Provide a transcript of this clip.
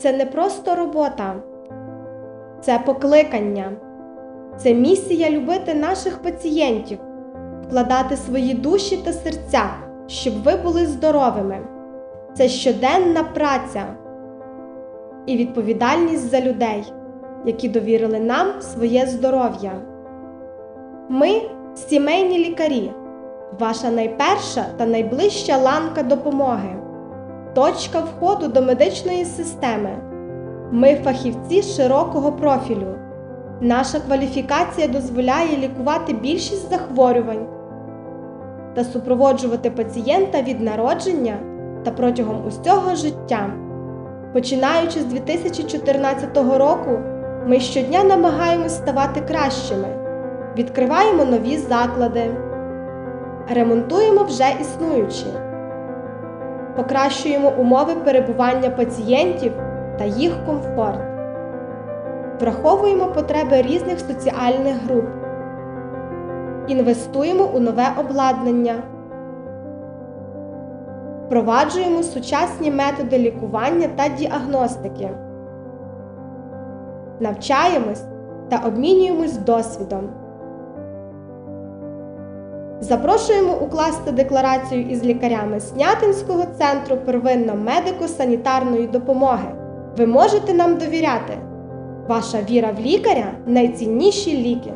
це не просто робота, це покликання, це місія любити наших пацієнтів, вкладати свої душі та серця, щоб ви були здоровими. Це щоденна праця і відповідальність за людей, які довірили нам своє здоров'я. Ми сімейні лікарі, ваша найперша та найближча ланка допомоги, точка входу до медичної системи. Ми фахівці широкого профілю. Наша кваліфікація дозволяє лікувати більшість захворювань та супроводжувати пацієнта від народження та протягом усього життя. Починаючи з 2014 року, ми щодня намагаємось ставати кращими, відкриваємо нові заклади, ремонтуємо вже існуючі, покращуємо умови перебування пацієнтів та їх комфорт, враховуємо потреби різних соціальних груп, інвестуємо у нове обладнання. Впроваджуємо сучасні методи лікування та діагностики, навчаємось та обмінюємось досвідом. Запрошуємо укласти декларацію із лікарями Снятинського центру первинно-медико-санітарної допомоги. Ви можете нам довіряти. Ваша віра в лікаря найцінніші ліки.